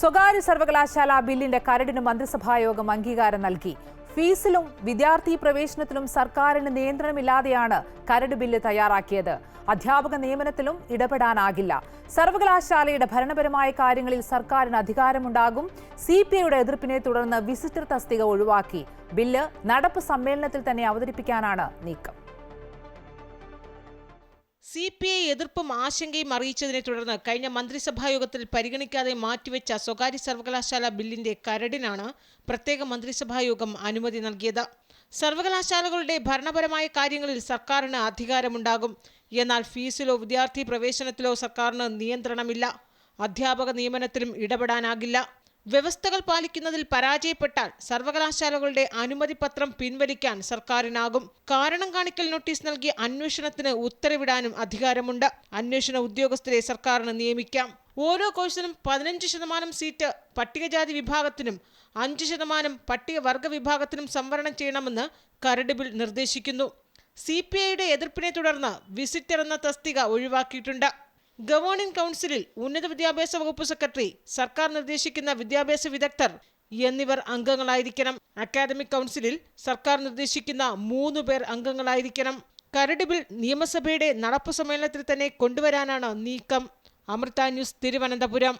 സ്വകാര്യ സർവകലാശാല ബില്ലിന്റെ കരടിന് മന്ത്രിസഭായോഗം അംഗീകാരം നൽകി. ഫീസിലും വിദ്യാർത്ഥി പ്രവേശനത്തിലും സർക്കാരിന് നിയന്ത്രണമില്ലാതെയാണ് കരട് ബില്ല് തയ്യാറാക്കിയത്. അധ്യാപക നിയമനത്തിലും ഇടപെടാനാകില്ല. സർവകലാശാലയുടെ ഭരണപരമായ കാര്യങ്ങളിൽ സർക്കാരിന് അധികാരമുണ്ടാകും. സി പി ഐയുടെ എതിർപ്പിനെ തുടർന്ന് വിസിറ്റർ തസ്തിക ഒഴിവാക്കി. ബില്ല് നടപ്പ് സമ്മേളനത്തിൽ തന്നെ അവതരിപ്പിക്കാനാണ് നീക്കം. സി പി ഐ എതിർപ്പും ആശങ്കയും അറിയിച്ചതിനെ തുടർന്ന് കഴിഞ്ഞ മന്ത്രിസഭായോഗത്തിൽ പരിഗണിക്കാതെ മാറ്റിവെച്ച സ്വകാര്യ സർവകലാശാല ബില്ലിന്റെ കരടിനാണ് പ്രത്യേക മന്ത്രിസഭായോഗം അനുമതി നൽകിയത്. സർവകലാശാലകളുടെ ഭരണപരമായ കാര്യങ്ങളിൽ സർക്കാരിന് അധികാരമുണ്ടാകും. എന്നാൽ ഫീസിലോ വിദ്യാർത്ഥി പ്രവേശനത്തിലോ സർക്കാരിന് നിയന്ത്രണമില്ല. അധ്യാപക നിയമനത്തിലും ഇടപെടാനാകില്ല. വ്യവസ്ഥകൾ പാലിക്കുന്നതിൽ പരാജയപ്പെട്ടാൽ സർവകലാശാലകളുടെ അനുമതി പത്രം പിൻവലിക്കാൻ സർക്കാരിനാകും. കാരണം കാണിക്കൽ നോട്ടീസ് നൽകി അന്വേഷണത്തിന് ഉത്തരവിടാനും അധികാരമുണ്ട്. അന്വേഷണ ഉദ്യോഗസ്ഥരെ സർക്കാരിന് നിയമിക്കാം. ഓരോ കോഴ്സിനും പതിനഞ്ച് ശതമാനം സീറ്റ് പട്ടികജാതി വിഭാഗത്തിനും അഞ്ച് ശതമാനം പട്ടികവർഗ വിഭാഗത്തിനും സംവരണം ചെയ്യണമെന്ന് കരട് ബിൽ നിർദ്ദേശിക്കുന്നു. സി പി ഐയുടെ എതിർപ്പിനെ തുടർന്ന് വിസിറ്റർ എന്ന തസ്തിക ഒഴിവാക്കിയിട്ടുണ്ട്. ഗവേണിംഗ് കൗൺസിലിൽ ഉന്നത വിദ്യാഭ്യാസ വകുപ്പ് സെക്രട്ടറി സർക്കാർ നിർദ്ദേശിക്കുന്ന വിദ്യാഭ്യാസ വിദഗ്ധർ എന്നിവർ അംഗങ്ങളായിരിക്കണം. അക്കാദമിക് കൗൺസിലിൽ സർക്കാർ നിർദ്ദേശിക്കുന്ന മൂന്ന് പേർ അംഗങ്ങളായിരിക്കണം. കരട് ബിൽ നിയമസഭയുടെ നടപ്പ് സമ്മേളനത്തിൽ തന്നെ കൊണ്ടുവരാനാണ് നീക്കം. അമൃത ന്യൂസ് തിരുവനന്തപുരം.